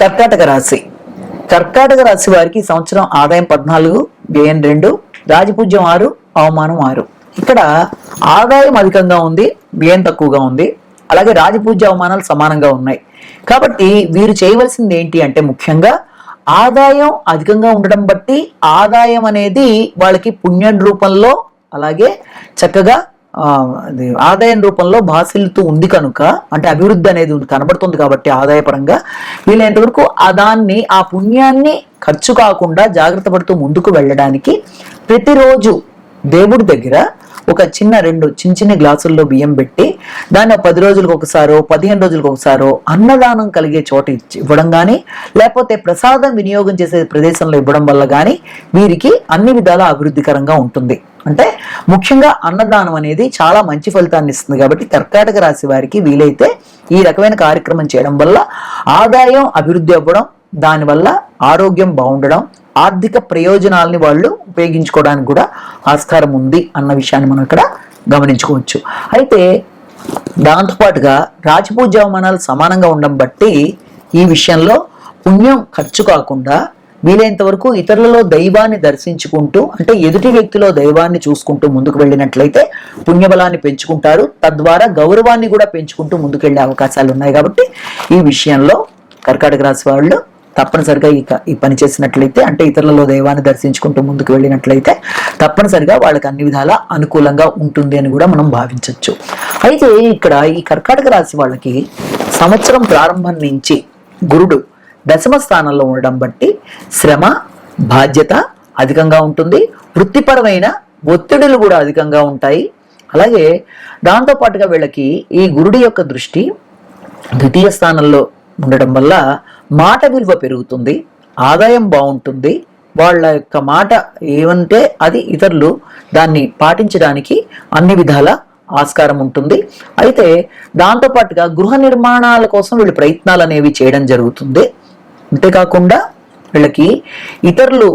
కర్కాటక రాశి. కర్కాటక రాశి వారికి సంవత్సరం ఆదాయం పద్నాలుగు వ్యయం రెండు రాజపూజ్యం ఆరు అవమానం ఆరు. ఇక్కడ ఆదాయం అధికంగా ఉంది వ్యయం తక్కువగా ఉంది. అలాగే రాజపూజ్య అవమానాలు సమానంగా ఉన్నాయి. కాబట్టి వీరు చేయవలసింది ఏంటి అంటే ముఖ్యంగా ఆదాయం అధికంగా ఉండడం బట్టి ఆదాయం అనేది వాళ్ళకి పుణ్యం రూపంలో అలాగే చక్కగా ఆదాయం రూపంలో భాసిల్లుతూ ఉంది కనుక అంటే అభివృద్ధి అనేది ఉంది- కనబడుతుంది కాబట్టి ఆదాయపరంగా వీలైనంతవరకు ఆ దాన్ని ఆ పుణ్యాన్ని ఖర్చు కాకుండా జాగ్రత్త పడుతూ ముందుకు వెళ్ళడానికి ప్రతిరోజు దేవుడి దగ్గర ఒక చిన్న రెండు చిన్న చిన్న గ్లాసుల్లో బియ్యం పెట్టి దాన్ని పది రోజులకు ఒకసారో పదిహేను రోజులకు ఒకసారో అన్నదానం కలిగే చోట ఇచ్చి ఇవ్వడం కానీ లేకపోతే ప్రసాదం వినియోగం చేసే ప్రదేశంలో ఇవ్వడం వల్ల కానీ వీరికి అన్ని విధాల అభివృద్ధికరంగా ఉంటుంది. అంటే ముఖ్యంగా అన్నదానం అనేది చాలా మంచి ఫలితాన్ని ఇస్తుంది కాబట్టి కర్కాటక రాశి వారికి వీలైతే ఈ రకమైన కార్యక్రమం చేయడం వల్ల ఆదాయం అభివృద్ధి అవ్వడం దానివల్ల ఆరోగ్యం బాగుండడం ఆర్థిక ప్రయోజనాలని వాళ్ళు ఉపయోగించుకోవడానికి కూడా ఆస్కారం ఉంది అన్న విషయాన్ని మనం ఇక్కడ గమనించుకోవచ్చు. అయితే దాంతోపాటుగా రాజపూజ అవమానాలు సమానంగా ఉండడం బట్టి ఈ విషయంలో పుణ్యం ఖర్చు కాకుండా వీలైనంత వరకు ఇతరులలో దైవాన్ని దర్శించుకుంటూ అంటే ఎదుటి వ్యక్తిలో దైవాన్ని చూసుకుంటూ ముందుకు వెళ్ళినట్లయితే పుణ్యబలాన్ని పెంచుకుంటారు. తద్వారా గౌరవాన్ని కూడా పెంచుకుంటూ ముందుకు వెళ్ళే అవకాశాలు ఉన్నాయి కాబట్టి ఈ విషయంలో కర్కాటక రాశి వాళ్ళు తప్పనిసరిగా ఈ ఈ పని చేసినట్లయితే అంటే ఇతరులలో దైవాన్ని దర్శించుకుంటూ ముందుకు వెళ్ళినట్లయితే తప్పనిసరిగా వాళ్ళకి అన్ని విధాలా అనుకూలంగా ఉంటుంది అని కూడా మనం భావించవచ్చు అయితే ఇక్కడ ఈ కర్కాటక రాశి వాళ్ళకి సంవత్సరం ప్రారంభం నుంచి గురుడు దశమ స్థానంలో ఉండడం బట్టి శ్రమ బాధ్యత అధికంగా ఉంటుంది. వృత్తిపరమైన ఒత్తిడులు కూడా అధికంగా ఉంటాయి. అలాగే దాంతోపాటుగా వీళ్ళకి ఈ గురుడి యొక్క దృష్టి ద్వితీయ స్థానంలో ఉండడం వల్ల మాట విలువ పెరుగుతుంది ఆదాయం బాగుంటుంది వాళ్ళ యొక్క మాట ఏమంటే అది ఇతరులు దాన్ని పాటించడానికి అన్ని విధాల ఆస్కారం ఉంటుంది. అయితే దాంతోపాటుగా గృహ నిర్మాణాల కోసం వీళ్ళు ప్రయత్నాలు అనేవి చేయడం జరుగుతుంది. అంతేకాకుండా వీళ్ళకి ఇతరులు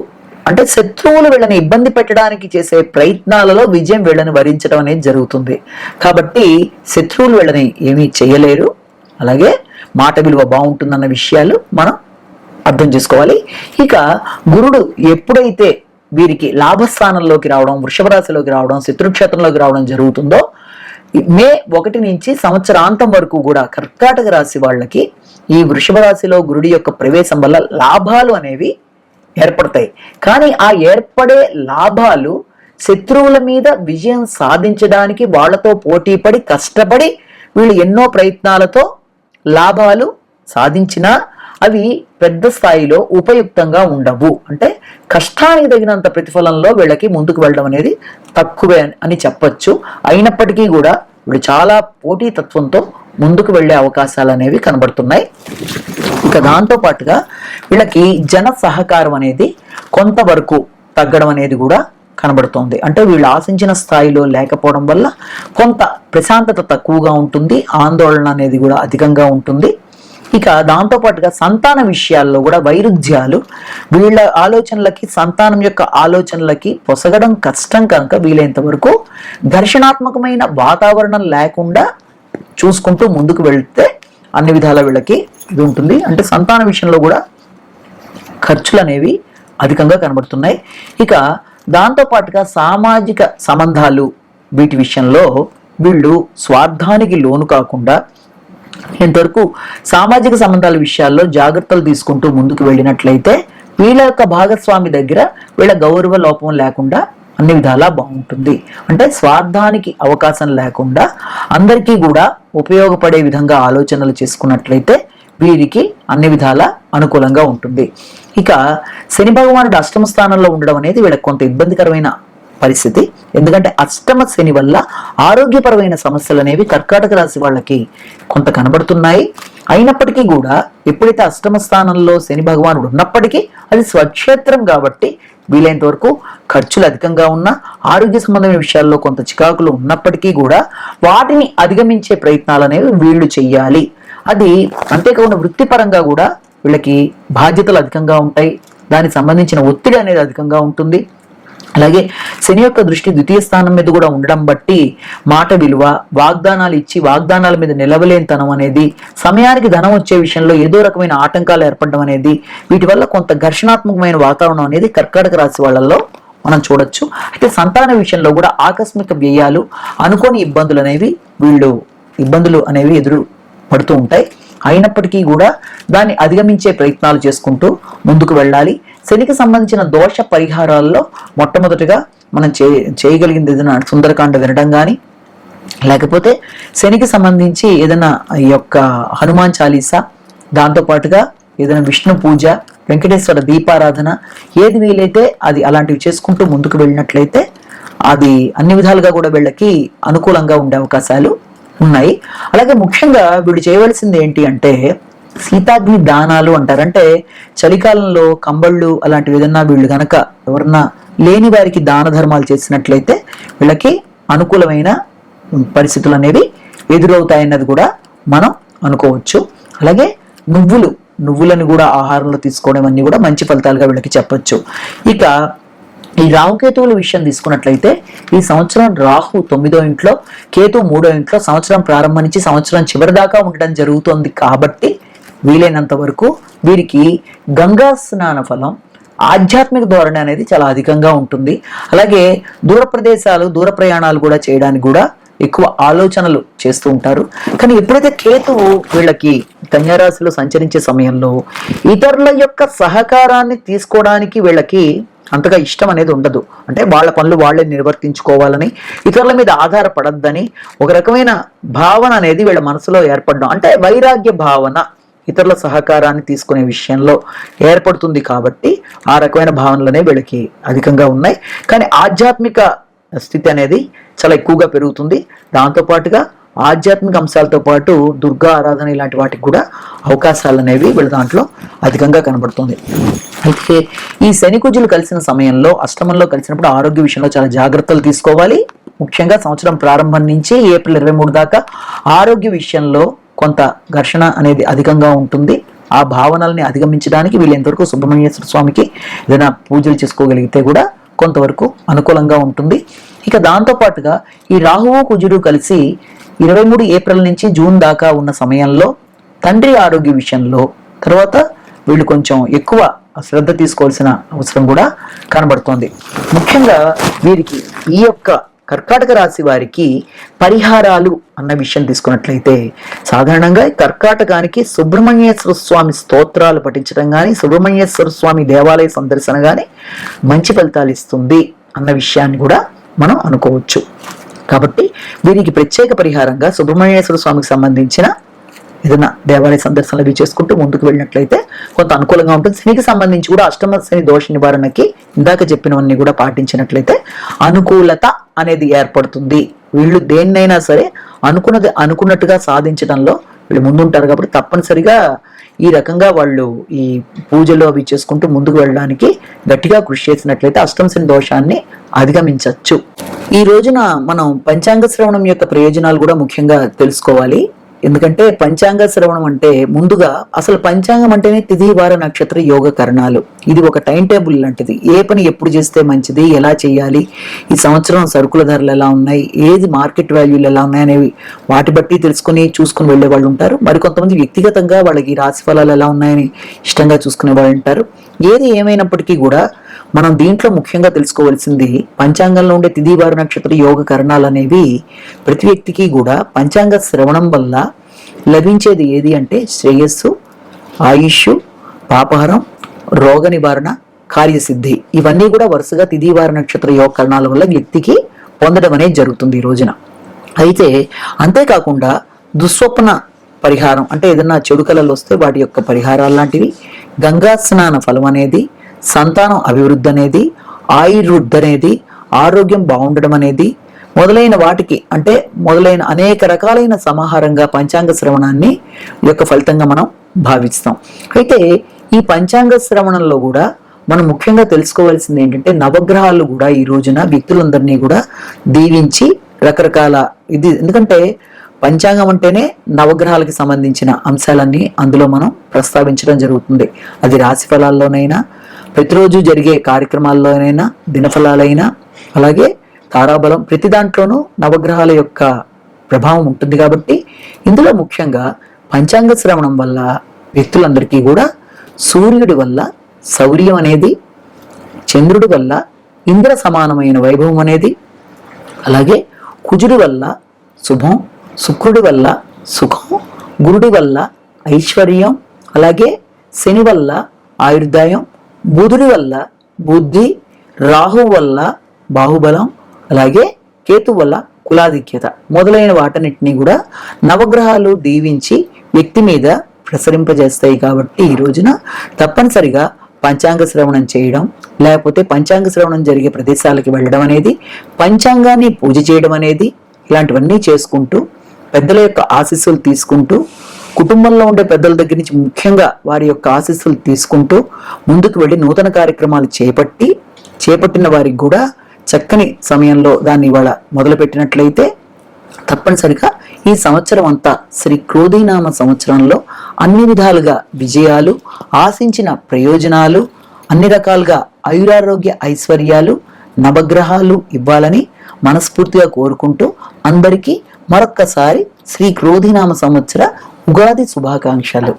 అంటే శత్రువులు వీళ్ళని ఇబ్బంది పెట్టడానికి చేసే ప్రయత్నాలలో విజయం వీళ్ళని వరించడం అనేది జరుగుతుంది. కాబట్టి శత్రువులు వీళ్ళని ఏమీ చేయలేరు. అలాగే మాట విలువ బాగుంటుందన్న విషయాలు మనం అర్థం చేసుకోవాలి. ఇక గురుడు ఎప్పుడైతే వీరికి లాభస్థానంలోకి రావడం వృషభ రాశిలోకి రావడం శత్రుక్షేత్రంలోకి రావడం జరుగుతుందో మే ఒకటి నుంచి సంవత్సరాంతం వరకు కూడా కర్కాటక రాశి వాళ్ళకి ఈ వృషభ రాశిలో గురుడి యొక్క ప్రవేశం వల్ల లాభాలు అనేవి ఏర్పడతాయి. కానీ ఆ ఏర్పడే లాభాలు శత్రువుల మీద విజయం సాధించడానికి వాళ్ళతో పోటీపడి కష్టపడి వీళ్ళు ఎన్నో ప్రయత్నాలతో లాభాలు సాధించినా అవి పెద్ద స్థాయిలో ఉపయుక్తంగా ఉండవు. అంటే కష్టానికి తగినంత ప్రతిఫలంలో వీళ్ళకి ముందుకు వెళ్ళడం అనేది తక్కువే అని- చెప్పచ్చు. అయినప్పటికీ కూడా వీళ్ళు చాలా పోటీ తత్వంతో ముందుకు వెళ్ళే అవకాశాలు అనేవి కనబడుతున్నాయి. ఇక దాంతో పాటుగా వీళ్ళకి జన సహకారం అనేది కొంతవరకు తగ్గడం అనేది కూడా కనబడుతోంది. అంటే వీళ్ళు ఆశించిన స్థాయిలో లేకపోవడం వల్ల కొంత ప్రశాంతత తక్కువగా ఉంటుంది. ఆందోళన అనేది కూడా అధికంగా ఉంటుంది. ఇక దాంతో పాటుగా సంతాన విషయాల్లో కూడా వైరుధ్యాలు వీళ్ళ ఆలోచనలకి సంతానం యొక్క ఆలోచనలకి పొసగడం కష్టం కనుక వీలైనంత వరకు ఘర్షణాత్మకమైన వాతావరణం లేకుండా చూసుకుంటూ ముందుకు వెళ్తే అన్ని విధాల వీళ్ళకి ఇది ఉంటుంది. అంటే సంతాన విషయంలో కూడా ఖర్చులు అనేవి అధికంగా కనబడుతున్నాయి. ఇక దాంతో పాటుగా సామాజిక సంబంధాలు వీటి విషయంలో వీళ్ళు స్వార్థానికి లోను కాకుండా ఇంతవరకు సామాజిక సంబంధాల విషయాల్లో జాగ్రత్తలు తీసుకుంటూ ముందుకు వెళ్ళినట్లయితే వీళ్ళ యొక్క భాగస్వామి దగ్గర వీళ్ళ గౌరవ లోపం లేకుండా అన్ని విధాలా బాగుంటుంది. అంటే స్వార్థానికి అవకాశం లేకుండా అందరికీ కూడా ఉపయోగపడే విధంగా ఆలోచనలు చేసుకున్నట్లయితే వీరికి అన్ని విధాల అనుకూలంగా ఉంటుంది. ఇక శని భగవానుడు అష్టమ స్థానంలో ఉండడం అనేది వీళ్ళకి కొంత ఇబ్బందికరమైన పరిస్థితి. ఎందుకంటే అష్టమ శని వల్ల ఆరోగ్యపరమైన సమస్యలు అనేవి కర్కాటక రాశి వాళ్ళకి కొంత కనబడుతున్నాయి. అయినప్పటికీ కూడా ఎప్పుడైతే అష్టమ స్థానంలో శని భగవానుడు ఉన్నప్పటికీ అది స్వక్షేత్రం కాబట్టి వీలైనంత వరకు ఖర్చులు అధికంగా ఉన్న ఆరోగ్య సంబంధమైన విషయాల్లో కొంత చికాకులు ఉన్నప్పటికీ కూడా వాటిని అధిగమించే ప్రయత్నాలు అనేవి వీళ్ళు చెయ్యాలి. అది అంతేకాకుండా వృత్తిపరంగా కూడా వీళ్ళకి బాధ్యతలు అధికంగా ఉంటాయి. దానికి సంబంధించిన ఒత్తిడి అనేది అధికంగా ఉంటుంది. అలాగే శని యొక్క దృష్టి ద్వితీయ స్థానం మీద కూడా ఉండడం బట్టి మాట విలువ వాగ్దానాలు ఇచ్చి వాగ్దానాల మీద నిలవలేనితనం అనేది సమయానికి ధనం వచ్చే విషయంలో ఏదో రకమైన ఆటంకాలు ఏర్పడడం అనేది వీటి వల్ల కొంత ఘర్షణాత్మకమైన వాతావరణం అనేది కర్కాటక రాశి వాళ్ళల్లో మనం చూడొచ్చు. అయితే సంతాన విషయంలో కూడా ఆకస్మిక వ్యయాలు అనుకోని ఇబ్బందులు అనేవి వీళ్ళు ఇబ్బందులు అనేవి ఎదురు పడుతూ ఉంటాయి. అయినప్పటికీ కూడా దాన్ని అధిగమించే ప్రయత్నాలు చేసుకుంటూ ముందుకు వెళ్ళాలి. శనికి సంబంధించిన దోష పరిహారాల్లో మొట్టమొదటిగా మనం చే చేయగలిగింది ఏదైనా సుందరకాండ వినడం కానీ లేకపోతే శనికి సంబంధించి ఏదైనా ఈ యొక్క హనుమాన్ చాలీసా దాంతోపాటుగా ఏదైనా విష్ణు పూజ వెంకటేశ్వర దీపారాధన ఏది వీలైతే అది అలాంటివి చేసుకుంటూ ముందుకు వెళ్ళినట్లయితే అది అన్ని విధాలుగా కూడా వీళ్ళకి అనుకూలంగా ఉండే అవకాశాలు ఉన్నాయి. అలాగే ముఖ్యంగా వీడు చేయవలసింది ఏంటి అంటే శీతాగ్ని దానాలు అంటారంటే చలికాలంలో కంబళ్ళు అలాంటివి ఏదన్నా వీళ్ళు గనక ఎవరన్నా లేని వారికి దాన ధర్మాలు చేసినట్లయితే వీళ్ళకి అనుకూలమైన పరిస్థితులు అనేవి ఎదురవుతాయన్నది కూడా మనం అనుకోవచ్చు. అలాగే నువ్వులు నువ్వులను కూడా ఆహారంలో తీసుకోవడం అన్నీ కూడా మంచి ఫలితాలుగా వీళ్ళకి చెప్పచ్చు. ఇక ఈ రాహుకేతువుల విషయం తీసుకున్నట్లయితే ఈ సంవత్సరం రాహు తొమ్మిదో ఇంట్లో కేతు మూడో ఇంట్లో సంవత్సరం ప్రారంభం నుంచి సంవత్సరం చివరి దాకా ఉండడం జరుగుతోంది కాబట్టి వీలైనంత వరకు వీరికి గంగా స్నాన ఫలం ఆధ్యాత్మిక ధోరణి అనేది చాలా అధికంగా ఉంటుంది. అలాగే దూర ప్రదేశాలు దూర ప్రయాణాలు కూడా చేయడానికి కూడా ఎక్కువ ఆలోచనలు చేస్తూ ఉంటారు. కానీ ఎప్పుడైతే కేతువు వీళ్ళకి కన్యారాశిలో సంచరించే సమయంలో ఇతరుల యొక్క సహకారాన్ని తీసుకోవడానికి వీళ్ళకి అంతగా ఇష్టం అనేది ఉండదు. అంటే వాళ్ళ పనులు వాళ్ళే నిర్వర్తించుకోవాలని ఇతరుల మీద ఆధారపడద్దని ఒక రకమైన భావన అనేది వీళ్ళ మనసులో ఏర్పడడం. అంటే వైరాగ్య భావన ఇతరుల సహకారాన్ని తీసుకునే విషయంలో ఏర్పడుతుంది కాబట్టి ఆ రకమైన భావనలనే వీళ్ళకి అధికంగా ఉన్నాయి. కానీ ఆధ్యాత్మిక స్థితి అనేది చాలా ఎక్కువగా పెరుగుతుంది. దాంతోపాటుగా ఆధ్యాత్మిక అంశాలతో పాటు దుర్గా ఆరాధన ఇలాంటి వాటికి కూడా అవకాశాలు అనేవి వీళ్ళ దాంట్లో అధికంగా కనబడుతుంది. అయితే ఈ శని కుజులు కలిసిన సమయంలో అష్టమంలో కలిసినప్పుడు ఆరోగ్య విషయంలో చాలా జాగ్రత్తలు తీసుకోవాలి. ముఖ్యంగా సంవత్సరం ప్రారంభం నుంచి ఏప్రిల్ ఇరవై మూడు దాకా ఆరోగ్య విషయంలో కొంత ఘర్షణ అనేది అధికంగా ఉంటుంది. ఆ భావనల్ని అధిగమించడానికి వీళ్ళెంతవరకు సుబ్రహ్మణ్యేశ్వర స్వామికి ఏదైనా పూజలు చేసుకోగలిగితే కూడా కొంతవరకు అనుకూలంగా ఉంటుంది. ఇక దాంతో పాటుగా ఈ రాహువు కుజుడు కలిసి ఇరవై మూడు ఏప్రిల్ నుంచి జూన్ దాకా ఉన్న సమయంలో తండ్రి ఆరోగ్య విషయంలో తర్వాత వీళ్ళు కొంచెం ఎక్కువ శ్రద్ధ తీసుకోవాల్సిన అవసరం కూడా కనబడుతోంది. ముఖ్యంగా వీరికి ఈ యొక్క కర్కాటక రాశి వారికి పరిహారాలు అన్న విషయం తీసుకున్నట్లయితే సాధారణంగా కర్కాటకానికి సుబ్రహ్మణ్యేశ్వర స్వామి స్తోత్రాలు పఠించడం కానీ సుబ్రహ్మణ్యేశ్వర స్వామి దేవాలయ సందర్శన కానీ మంచి ఫలితాలు ఇస్తుంది అన్న విషయాన్ని కూడా మనం అనుకోవచ్చు. కాబట్టి వీరికి ప్రత్యేక పరిహారంగా సుబ్రహ్మణ్యేశ్వర స్వామికి సంబంధించిన ఏదైనా దేవాలయ సందర్శనలు అవి చేసుకుంటూ ముందుకు వెళ్ళినట్లయితే కొంత అనుకూలంగా ఉంటుంది. శనికి సంబంధించి కూడా అష్టమ శని దోష నివారణకి ఇందాక చెప్పినవన్నీ కూడా పాటించినట్లయితే అనుకూలత అనేది ఏర్పడుతుంది. వీళ్ళు దేన్నైనా సరే అనుకున్నది అనుకున్నట్టుగా సాధించడంలో వీళ్ళు ముందుంటారు కాబట్టి తప్పనిసరిగా ఈ రకంగా వాళ్ళు ఈ పూజలు అవి చేసుకుంటూ ముందుకు వెళ్ళడానికి గట్టిగా కృషి చేసినట్లయితే అష్టమ దోషాన్ని అధిగమించవచ్చు ఈ రోజున మనం పంచాంగ శ్రవణం యొక్క ప్రయోజనాలు కూడా ముఖ్యంగా తెలుసుకోవాలి. ఎందుకంటే పంచాంగ శ్రవణం అంటే ముందుగా అసలు పంచాంగం అంటేనే తిథి వార నక్షత్ర యోగ కరణాలు. ఇది ఒక టైం టేబుల్ లాంటిది. ఏ పని ఎప్పుడు చేస్తే మంచిది ఎలా చేయాలి ఈ సంవత్సరం సరుకుల ధరలు ఎలా ఉన్నాయి ఏది మార్కెట్ వాల్యూలు ఎలా ఉన్నాయి అనేవి వాటి బట్టి తెలుసుకుని చూసుకుని వెళ్ళే వాళ్ళు ఉంటారు. మరి కొంతమంది వ్యక్తిగతంగా వాళ్ళకి రాశి ఫలాలు ఎలా ఉన్నాయని ఇష్టంగా చూసుకునే వాళ్ళు ఉంటారు. ఏది ఏమైనప్పటికీ కూడా మనం దీంట్లో ముఖ్యంగా తెలుసుకోవాల్సింది పంచాంగంలో ఉండే తిదివారు నక్షత్ర యోగ కరణాలు అనేవి ప్రతి వ్యక్తికి కూడా పంచాంగ శ్రవణం వల్ల లభించేది ఏది అంటే శ్రేయస్సు ఆయుష్ పాపహరం రోగ నివారణ కార్యసిద్ధి. ఇవన్నీ కూడా వరుసగా తిథి నక్షత్ర యోగ కరణాల వల్ల వ్యక్తికి పొందడం అనేది జరుగుతుంది ఈ రోజున. అయితే అంతేకాకుండా దుస్వప్న పరిహారం అంటే ఏదన్నా చెడు కళలు వస్తే వాటి యొక్క పరిహారాలు లాంటివి గంగా స్నాన ఫలం అనేది సంతానం అభివృద్ధి అనేది ఆయుర్వృద్ధి అనేది ఆరోగ్యం బాగుండడం అనేది మొదలైన వాటికి అంటే మొదలైన అనేక రకాలైన సమాహారంగా పంచాంగ శ్రవణాన్ని యొక్క ఫలితంగా మనం భావిస్తాం. అయితే ఈ పంచాంగ శ్రవణంలో కూడా మనం ముఖ్యంగా తెలుసుకోవాల్సింది ఏంటంటే నవగ్రహాలు కూడా ఈ రోజున వ్యక్తులందరినీ కూడా దీవించి రకరకాల ఇది ఎందుకంటే పంచాంగం అంటేనే నవగ్రహాలకి సంబంధించిన అంశాలన్నీ అందులో మనం ప్రస్తావించడం జరుగుతుంది. అది రాశి ఫలాల్లోనైనా ప్రతిరోజు జరిగే కార్యక్రమాల్లోనైనా దినఫలాలైనా అలాగే తారాబలం ప్రతి దాంట్లోనూ నవగ్రహాల యొక్క ప్రభావం ఉంటుంది కాబట్టి ఇందులో ముఖ్యంగా పంచాంగ శ్రవణం వల్ల వ్యక్తులందరికీ కూడా సూర్యుడి వల్ల శౌర్యం అనేది చంద్రుడి వల్ల ఇంద్ర సమానమైన వైభవం అనేది అలాగే కుజుడి వల్ల శుభం శుక్రుడి వల్ల సుఖం గురుడి వల్ల ఐశ్వర్యం అలాగే శని వల్ల ఆయుర్దాయం బుధుడి వల్ల బుద్ధి రాహు వల్ల బాహుబలం అలాగే కేతు వల్ల కులాధిక్యత మొదలైన వాటన్నిటిని కూడా నవగ్రహాలు దీవించి వ్యక్తి మీద ప్రసరింపజేస్తాయి కాబట్టి ఈ రోజున తప్పనిసరిగా పంచాంగ శ్రవణం చేయడం లేకపోతే పంచాంగ శ్రవణం జరిగే ప్రదేశాలకి వెళ్ళడం అనేది పంచాంగాన్ని పూజ చేయడం అనేది ఇలాంటివన్నీ చేసుకుంటూ పెద్దల యొక్క ఆశీస్సులు తీసుకుంటూ కుటుంబంలో ఉండే పెద్దల దగ్గర నుంచి ముఖ్యంగా వారి యొక్క ఆశీస్సులు తీసుకుంటూ ముందుకు వెళ్ళి నూతన కార్యక్రమాలు చేపట్టి చేపట్టిన వారికి కూడా చక్కని సమయంలో దాన్ని ఇవాళ మొదలుపెట్టినట్లయితే తప్పనిసరిగా ఈ సంవత్సరం అంతా శ్రీ క్రోధీనామ సంవత్సరంలో అన్ని విధాలుగా విజయాలు ఆశించిన ప్రయోజనాలు అన్ని రకాలుగా ఆయురారోగ్య ఐశ్వర్యాలు నవగ్రహాలు ఇవ్వాలని మనస్ఫూర్తిగా కోరుకుంటూ అందరికీ మరొక్కసారి శ్రీ క్రోధినామ సంవత్సర ఉగాది శుభాకాంక్షలు.